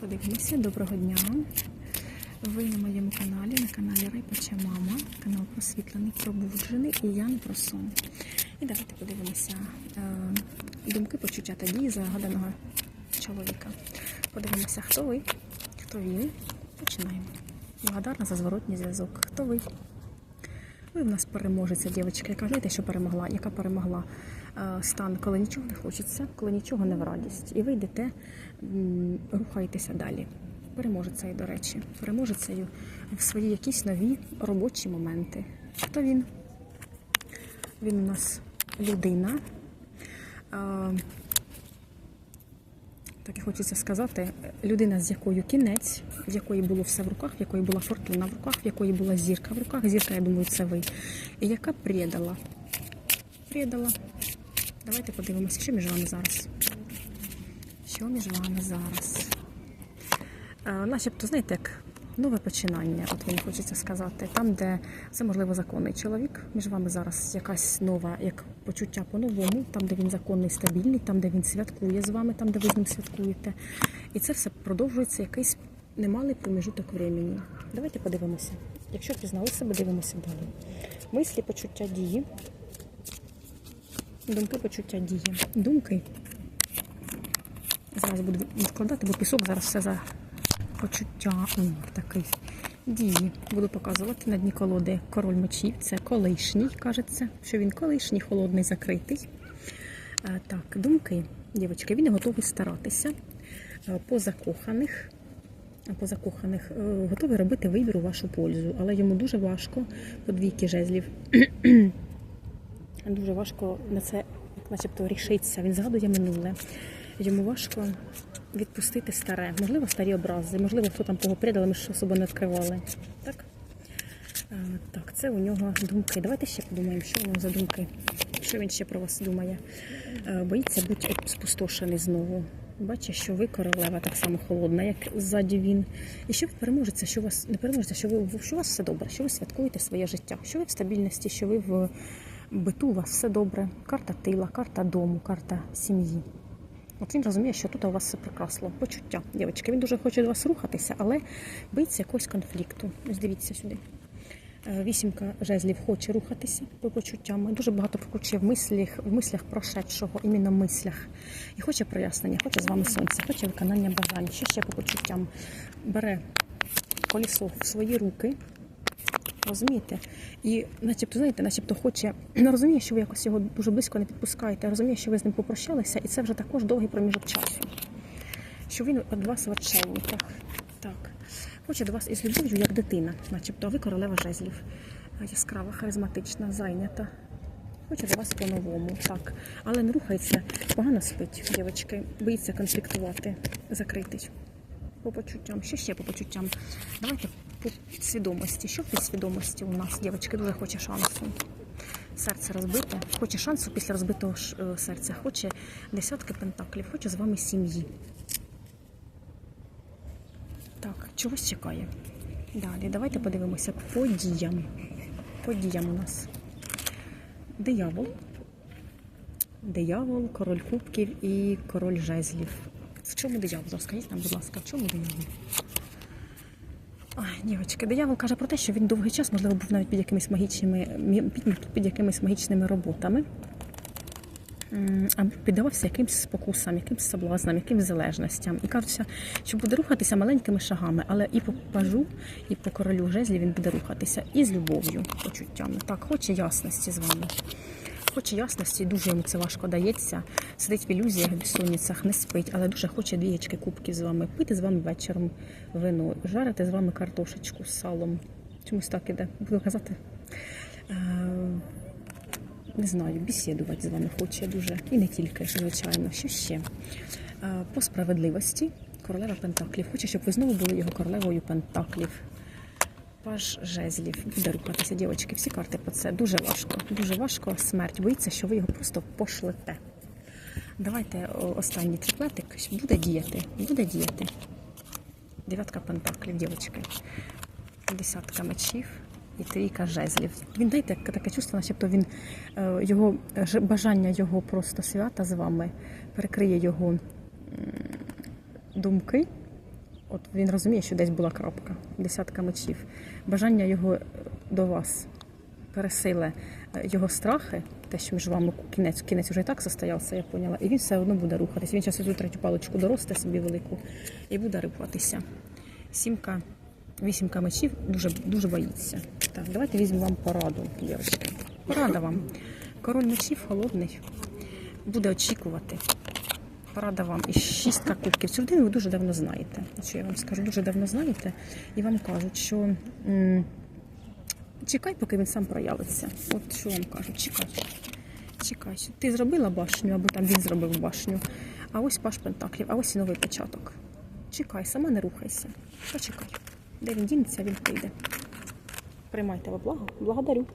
Подивимося, доброго дня. Ви на моєму каналі, на каналі Райпача Мама, канал просвітлений, пробуджений і я не про сон. І давайте подивимося е, думки, почуття та дії загаданого чоловіка. Подивимося, хто ви, хто він. Починаємо. Благодарна за зворотній зв'язок. Хто ви? Ви в нас переможеця, дівчинка, яка знаєте, що перемогла, яка перемогла е, стан, коли нічого не хочеться, коли нічого не в радість. І ви йдете, рухаєтеся далі. Переможецею, до речі, переможецею в свої якісь нові робочі моменти. Хто він? Він у нас людина. Так і хочеться сказати, людина, з якою кінець, в якої було все в руках, в якої була фортуна в руках, в якої була зірка в руках. Зірка, я думаю, це ви. І яка предала. Предала. Давайте подивимося, що між вами зараз. Що між вами зараз? Начебто, знаєте, як нове починання, от мені хочеться сказати. Там, де це, можливо, законний чоловік, між вами зараз якась нова, як почуття по-новому, там, де він законний, стабільний, там, де він святкує з вами, там, де ви з ним святкуєте. І це все продовжується якийсь немалий проміжуток времени. Давайте подивимося. Якщо пізнали себе, дивимося далі. Мислі, почуття дії. Думки, почуття дії. Думки. Зараз буду відкладати, бо пісок зараз все за почуття О, такий дії. Буду показувати на дні колоди король мечів. Це колишній, кажеться, що він колишній, холодний, закритий. Е, Так, думки, дівчатки, він готовий старатися Е, по закоханих. По закоханих е, готовий робити вибір у вашу пользу, але йому дуже важко по двійки жезлів. Дуже важко на це, начебто, рішитися. Він згадує минуле. Йому важко відпустити старе. Можливо, старі образи, можливо, хто там кого предали, ми ж особо не відкривали. Так? Так, це у нього думки. Давайте ще подумаємо, що у нього за думки. Що він ще про вас думає? Боїться бути спустошений знову. Бачить, що ви королева так само холодна, як ззаді він. І що ви переможеться, що у вас не переможеться, що ви що у вас все добре, що ви святкуєте своє життя, що ви в стабільності, що ви в биту у вас все добре. Карта тила, карта дому, карта сім'ї. От він розуміє, що тут у вас все прекрасно. Почуття, дівчатки. Він дуже хоче до вас рухатися, але боїться якогось конфлікту. Ось дивіться сюди. Е, Вісімка жезлів хоче рухатися по почуттям. Дуже багато прокручує в мислях, в мислях прошедшого, іменно мислях. І хоче прояснення, хоче з вами сонця, хоче виконання бажань. Що ще по почуттям? Бере колесо в свої руки. Розумієте? І начебто, знаєте, начебто хоче, не розуміє, що ви якось його дуже близько не підпускаєте, розуміє, що ви з ним попрощалися, і це вже також довгий проміжок часу. Що він від вас в очельниках. Так. Хоче до вас із любов'ю, як дитина, начебто, ви королева жезлів. Яскрава, харизматична, зайнята. Хоче до вас по-новому, так. Але не рухається, погано спить, дівчатки, боїться конфліктувати, закритий. По почуттям. Що ще по почуттям? Давайте по свідомості. Що в підсвідомості у нас, дівчатки, дуже хоче шансу. Серце розбите, хоче шансу після розбитого е, серця, хоче десятки пентаклів, хоче з вами сім'ї. Так, чогось чекає. Далі, давайте подивимося по діям. По діям у нас. Диявол. Диявол, король кубків і король жезлів. В чому диявол? Скажіть нам, будь ласка, в чому диявол? Ой, дівчатки, диявол каже про те, що він довгий час, можливо, був навіть під якимись магічними, під, якимись магічними роботами. Або піддавався якимсь спокусам, якимсь соблазнам, якимсь залежностям. І кажеться, що буде рухатися маленькими шагами, але і по пажу, і по королю жезлі він буде рухатися і з любов'ю, почуттями. Так, хоче ясності з вами. Хоче ясності, дуже йому це важко дається. Сидить в ілюзіях, в безсонницях, не спить, але дуже хоче двієчки кубків з вами, пити з вами вечором вино, жарити з вами картошечку з салом. Чомусь так іде. Буду казати. Е, не знаю, бесідувати з вами хоче дуже. І не тільки, звичайно. Що ще? Е, По справедливості королева Пентаклів. Хоче, щоб ви знову були його королевою Пентаклів. Паж жезлів. Буде рухатися, дівчатки. Всі карти по це. Дуже важко. Дуже важко. Смерть боїться, що ви його просто пошлете. Давайте останній триплетик. Буде діяти. Буде діяти. Дев'ятка пентаклів, дівчатки. Десятка мечів і трійка жезлів. Він дайте таке чувство, начебто він е, його бажання його просто свята з вами перекриє його думки, От він розуміє, що десь була крапка, десятка мечів. Бажання його е, до вас пересиле е, його страхи, те, що між вами кінець, кінець вже і так состоявся, я поняла. І він все одно буде рухатись. Він зараз цю третю паличку доросте собі велику і буде рухатися. Сімка, вісімка мечів дуже, дуже боїться. Так, давайте візьмемо вам пораду, дівчатки. Порада вам. Король мечів холодний, буде очікувати. Порада вам і шістка кубків. Цю людину ви дуже давно знаєте. Що я вам скажу, дуже давно знаєте, і вам кажуть, що чекай, поки він сам проявиться. От що вам кажуть, чекай. Чекай. Ти зробила башню, або там він зробив башню. А ось паш пентаклів, а ось і новий початок. Чекай, сама не рухайся. Почекай. Де він дінеться, він прийде. Приймайте во благо. Благодарю.